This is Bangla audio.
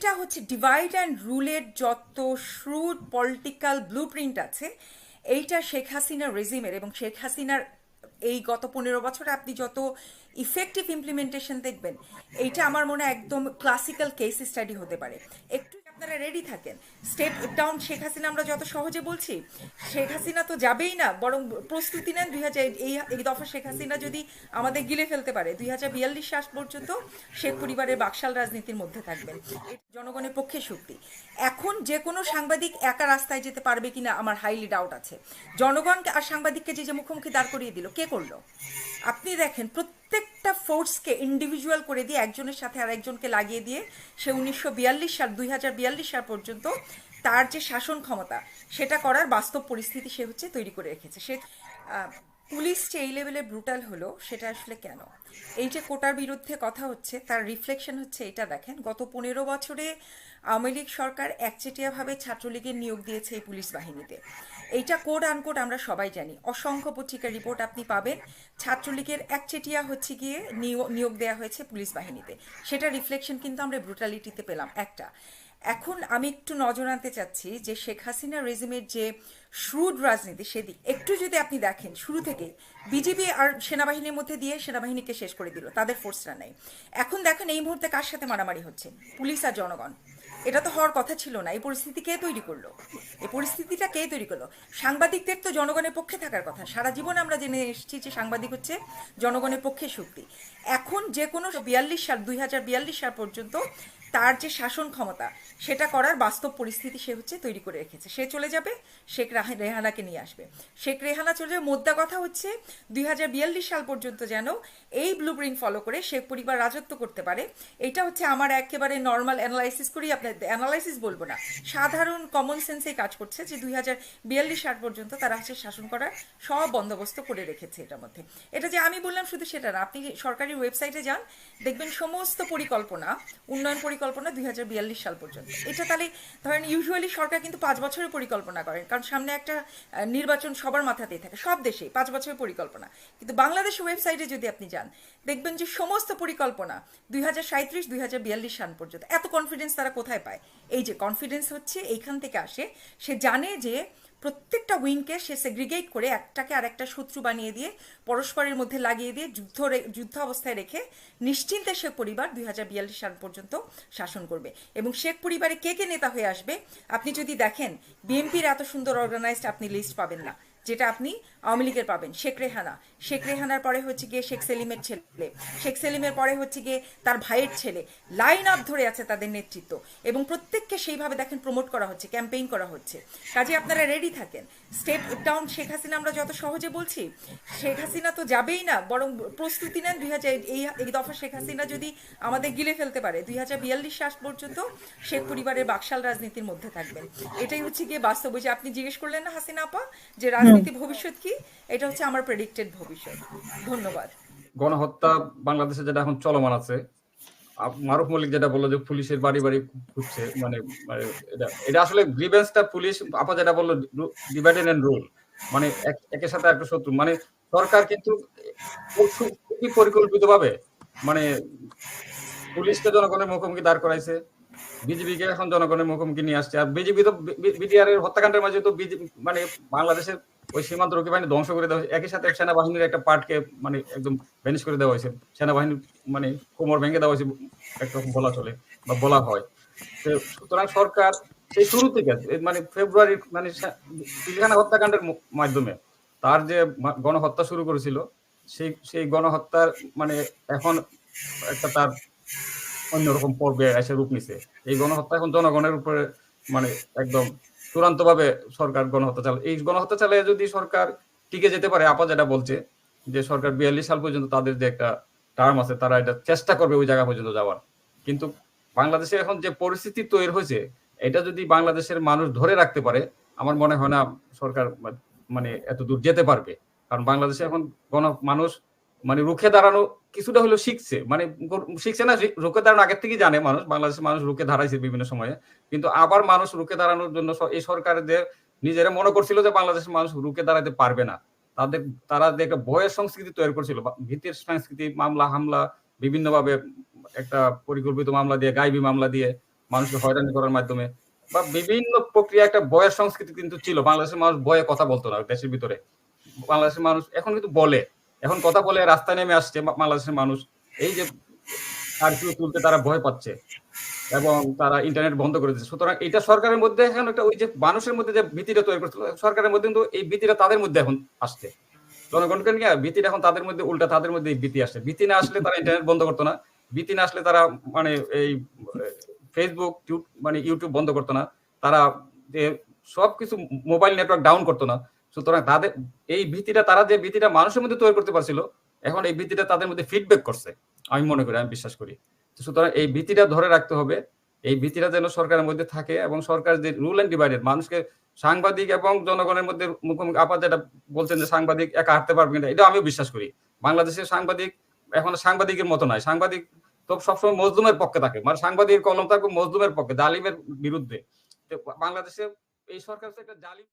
এটা হচ্ছে ডিভাইড অ্যান্ড রুলের যত শ্রুড পলিটিক্যাল ব্লু প্রিন্ট আছে, এইটা শেখ হাসিনার রেজিমের এবং শেখ হাসিনার এই গত পনেরো বছরে আপনি যত ইফেক্টিভ ইমপ্লিমেন্টেশন দেখবেন, এইটা আমার মনে একদম ক্লাসিক্যাল কেস স্টাডি হতে পারে। একটু আপনারা রেডি থাকেন। স্টেপ ডাউন শেখ হাসিনা আমরা যত সহজে বলছি, শেখ হাসিনা তো যাবেই না, বরং প্রস্তুতি নেন দুই হাজার এই এই দফা শেখ হাসিনা যদি আমাদের গিলে ফেলতে পারে, দুই হাজার বিয়াল্লিশ সাল পর্যন্ত শেখ পরিবারের বাকশাল রাজনীতির মধ্যে থাকবেন। জনগণের পক্ষে শক্তি। এখন যে কোনো সাংবাদিক একা রাস্তায় যেতে পারবে কিনা আমার হাইলি ডাউট আছে। জনগণকে আর সাংবাদিককে যে যে মুখোমুখি দাঁড় করিয়ে দিল, কে করল? আপনি দেখেন প্রত্যেকটা ফোর্সকে ইন্ডিভিজুয়াল করে দিয়ে একজনের সাথে আর একজনকে লাগিয়ে দিয়ে সে উনিশশো বিয়াল্লিশ সাল, দুই হাজার বিয়াল্লিশ সাল পর্যন্ত তার যে শাসন ক্ষমতা, সেটা করার বাস্তব পরিস্থিতি সে হচ্ছে তৈরি করে রেখেছে। সে পুলিশ যে এই লেভেলে ব্রুটাল হলো, সেটা আসলে কেন? এই যে কোটার বিরুদ্ধে কথা হচ্ছে, তার রিফ্লেকশন হচ্ছে এটা দেখেন, গত পনেরো বছরে আওয়ামী লীগ সরকার একচেটিয়াভাবে ছাত্রলীগের নিয়োগ দিয়েছে এই পুলিশ বাহিনীতে। এইটা কোড আনকোড আমরা সবাই জানি। অসংখ্য পত্রিকার রিপোর্ট আপনি পাবেন। ছাত্রলীগের একচেটিয়া হচ্ছে গিয়ে নিয়োগ দেওয়া হয়েছে পুলিশ বাহিনীতে। সেটা রিফ্লেকশন কিন্তু আমরা ব্রুটালিটিতে পেলাম। একটা। এখন আমি একটু নজর আনতে চাচ্ছি যে শেখ হাসিনা রেজিমের যে শ্রুড রাজনীতি, সেদিক একটু যদি আপনি দেখেন, শুরু থেকে বিজেপি আর সেনাবাহিনীর মধ্যে দিয়ে সেনাবাহিনীকে শেষ করে দিল। তাদের ফোর্সরা নেই। এখন দেখেন এই মুহূর্তে কার সাথে মারামারি হচ্ছে? পুলিশ আর জনগণ। এটা তো হওয়ার কথা ছিল না। এই পরিস্থিতি কে তৈরি করল? এই পরিস্থিতিটা কে তৈরি করল? সাংবাদিকদের তো জনগণের পক্ষে থাকার কথা। সারা জীবন আমরা জেনে এসেছি যে সাংবাদিক হচ্ছে জনগণের পক্ষে শক্তি। এখন যে কোনো বিয়াল্লিশ সাল, দুই হাজার বিয়াল্লিশ সাল পর্যন্ত তার যে শাসন ক্ষমতা, সেটা করার বাস্তব পরিস্থিতি সে হচ্ছে তৈরি করে রেখেছে। সে চলে যাবে, শেখ রাহ- রেহানাকে নিয়ে আসবে। শেখ রেহানা চলে যাবে, মোদ্দা কথা হচ্ছে দুই হাজার বিয়াল্লিশ সাল পর্যন্ত যেন এই ব্লু ফলো করে শেখ পরিবার রাজত্ব করতে পারে। এটা হচ্ছে আমার একেবারে নর্মাল অ্যানালাইসিস করি, আপনার অ্যানালাইসিস বলব না। সাধারণ কমন সেন্সে কাজ করছে যে দুই হাজার বিয়াল্লিশ সাল পর্যন্ত তারা হচ্ছে শাসন করার সব বন্দোবস্ত করে রেখেছে এটার মধ্যে। এটা যে আমি বললাম শুধু সেটা না, আপনি সরকারি ওয়েবসাইটে যান, দেখবেন সমস্ত পরিকল্পনা, উন্নয়ন পরিকল্পনা দুই সাল পর্যন্ত। এটা তাহলে ধরেন ইউজুয়ালি সরকার কিন্তু পাঁচ বছরের পরিকল্পনা করেন। কারণ সামনে একটা নির্বাচন সবার মাথাতেই থাকে, সব দেশেই পাঁচ বছরের পরিকল্পনা। কিন্তু বাংলাদেশ ওয়েবসাইটে যদি আপনি যান, দেখবেন যে সমস্ত পরিকল্পনা দুই হাজার সাঁত্রিশ দুই হাজার বিয়াল্লিশ সাল পর্যন্ত, এত কনফিডেন্স তারা কোথায় পায়? এই যে কনফিডেন্স হচ্ছে, এইখান থেকে আসে, সে জানে যে প্রত্যেকটা উইংকে সে সেগ্রিগেট করে একটাকে আর একটা শত্রু বানিয়ে দিয়ে, পরস্পরের মধ্যে লাগিয়ে দিয়ে যুদ্ধ যুদ্ধ অবস্থায় রেখে নিশ্চিন্তে শেখ পরিবার দুই হাজার বিয়াল্লিশ সাল পর্যন্ত শাসন করবে। এবং শেখ পরিবারে কে কে নেতা হয়ে আসবে? আপনি যদি দেখেন, বিএনপির এত সুন্দর অর্গানাইজড আপনি লিস্ট পাবেন না। যেটা আপনি আওয়ামী লীগের পাবেন, শেখ রেহানা। শেখ রেহানার পরে হচ্ছে গিয়ে শেখ সেলিমের ছেলে। শেখ সেলিমের পরে হচ্ছে গিয়ে তার ভাইয়ের ছেলে। লাইন আপ ধরে আছে তাদের নেতৃত্ব। এবং প্রত্যেককে সেইভাবে দেখেন প্রমোট করা হচ্ছে ক্যাম্পেইন করা হচ্ছে। কাজে আপনারা রেডি থাকেন। স্টেপ ডাউন শেখ হাসিনা আমরা যত সহজে বলছি, শেখ হাসিনা তো যাবেই না, বরং প্রস্তুতি নেন দুই হাজার এই এই দফা শেখ হাসিনা যদি আমাদের গিলে ফেলতে পারে, দুই হাজার বিয়াল্লিশ সাল পর্যন্ত শেখ পরিবারের বাকশাল রাজনীতির মধ্যে থাকবেন। এটাই হচ্ছে গিয়ে বাস্তব। যে আপনি জিজ্ঞেস করলেন না হাসিনা আপা, যে রাজনীতি ভবিষ্যৎ কি? এটা হচ্ছে আমার প্রেডিক্টেড ভবিষ্যৎ। ধন্যবাদ। গণহত্যা বাংলাদেশে যেটা এখন চলমান আছে মারুফ মল্লিক যেটা বলল যে পুলিশের বাড়ি বাড়ি ঘুরছে মানে মানে এটা আসলে গ্রিভেন্সটা পুলিশ, আপা যেটা বলল ডিভাইডেড এন্ড রুল মানে একের সাথে একটা শত্রু। মানে সরকার কিন্তু খুবই পরিকল্পিত ভাবে মানে পুলিশকে জনগণের মুখোমুখি দাঁড় করাইছে, বিজেপিকে এখন জনগণের মুখোমুখি নিয়ে আসছে, আর বিজেপি তো বিটিআর এর হত্যাকাণ্ডের মাঝে তো মানে বাংলাদেশের ওই সীমান্ত রক্ষী বাহিনী ধ্বংস করে দেওয়া হয়েছে। একই সাথে সেনাবাহিনীর একটা পার্টকে মানে একদম ভ্যানিশ করে দেওয়া হয়েছে। সেনাবাহিনীর মানে কোমর ভেঙে দেওয়া হয়েছে একরকম বলা চলে বা বলা হয়। সুতরাং সরকার সেই শুরু থেকে মানে ফেব্রুয়ারি মানে পিলখানা হত্যাকাণ্ডের মাধ্যমে তার যে গণহত্যা শুরু করেছিল, সেই সেই গণহত্যার মানে এখন একটা তার অন্যরকম পর্বে এসে রূপ নিছে। এই গণহত্যা এখন জনগণের উপরে মানে একদম চূড়ান্ত ভাবে সরকার গণহত্যা চালায়। এই গণহত্যা চালিয়ে যদি সরকার টিকে যেতে পারে, আপা যেটা বলছে যে সরকার বিয়াল্লিশ সাল পর্যন্ত তাদের যে একটা টার্ম আছে, তারা এটা চেষ্টা করবে ওই জায়গা পর্যন্ত যাওয়ার। কিন্তু বাংলাদেশে এখন যে পরিস্থিতি তৈরি হয়েছে, এটা যদি বাংলাদেশের মানুষ ধরে রাখতে পারে, আমার মনে হয় না সরকার মানে এত দূর যেতে পারবে। কারণ বাংলাদেশে এখন গণ মানুষ মানে রুখে দাঁড়ানো কিছুটা হলেও শিখছে। মানে শিখছে না রুখে দাঁড়ানো আগের থেকেই জানে মানুষ। বাংলাদেশের মানুষ রুখে দাঁড়াইছে বিভিন্ন সময়ে। কিন্তু আবার মানুষ রুখে দাঁড়ানোর জন্য এই সরকার যে নিজেরা মনে করছিল যে বাংলাদেশের মানুষ রুখে দাঁড়াতে পারবে না। তাদের তারা যে একটা ভয়ের সংস্কৃতি তৈরি করছিল ভীতির সংস্কৃতি, মামলা, হামলা, বিভিন্নভাবে একটা পরিকল্পিত মামলা দিয়ে, গাইবি মামলা দিয়ে মানুষকে হয়রানি করার মাধ্যমে বা বিভিন্ন প্রক্রিয়া একটা বয়ের সংস্কৃতি কিন্তু ছিল। বাংলাদেশের মানুষ বয়ে কথা বলতো না দেশের ভিতরে। বাংলাদেশের মানুষ এখন কিন্তু বলে। এখন কথা বলে রাস্তায় নেমে আসছে বাংলাদেশের মানুষ। এই যে কারফিউ তুলতে তারা ভয় পাচ্ছে এবং তারা ইন্টারনেট বন্ধ করে দিচ্ছে। সুতরাং এটা সরকারের মধ্যে এখন একটা ওই যে মানুষের মধ্যে যে ভীতিটা তৈরি করছিল সরকারের মধ্যে কিন্তু এই ভীতিটা তাদের মধ্যে এখন আসছে। জনগণকে নিয়ে ভীতিটা এখন তাদের মধ্যে, উল্টা তাদের মধ্যে ভীতি আসছে। ভীতি না আসলে তারা ইন্টারনেট বন্ধ করতো না। ভীতি না আসলে তারা মানে এই ফেসবুক মানে ইউটিউব বন্ধ করতো না। তারা সবকিছু মোবাইল নেটওয়ার্ক ডাউন করতো না। সুতরাং তাদের, এই ভীতিটা, তারা যে ভীতিটা মানুষের মধ্যে তৈরি করতে পারছিল, এখন এই ভীতিটা তাদের মধ্যে ফিডব্যাক করছে, আমি মনে করি, আমি বিশ্বাস করি। সুতরাং এই ভীতিটা ধরে রাখতে হবে, এই ভীতিটা যেন সরকারের মধ্যে থাকে এবং সরকার যে রুল অ্যান্ড ডিভাইডেড মানুষকে সাংবাদিক এবং জনগণের মধ্যে মুখোমুখি আপাত যেটা বলছেন যে সাংবাদিক একা হাঁটতে পারবে কিনা এটা আমিও বিশ্বাস করি। বাংলাদেশের সাংবাদিক এখন সাংবাদিকের মতো নয়, সাংবাদিক তো সবসময় মজলুমের পক্ষে থাকে মানে সাংবাদিকের কলম থাকবে মজলুমের পক্ষে, জালিমের বিরুদ্ধে। বাংলাদেশে এই সরকার একটা জালিম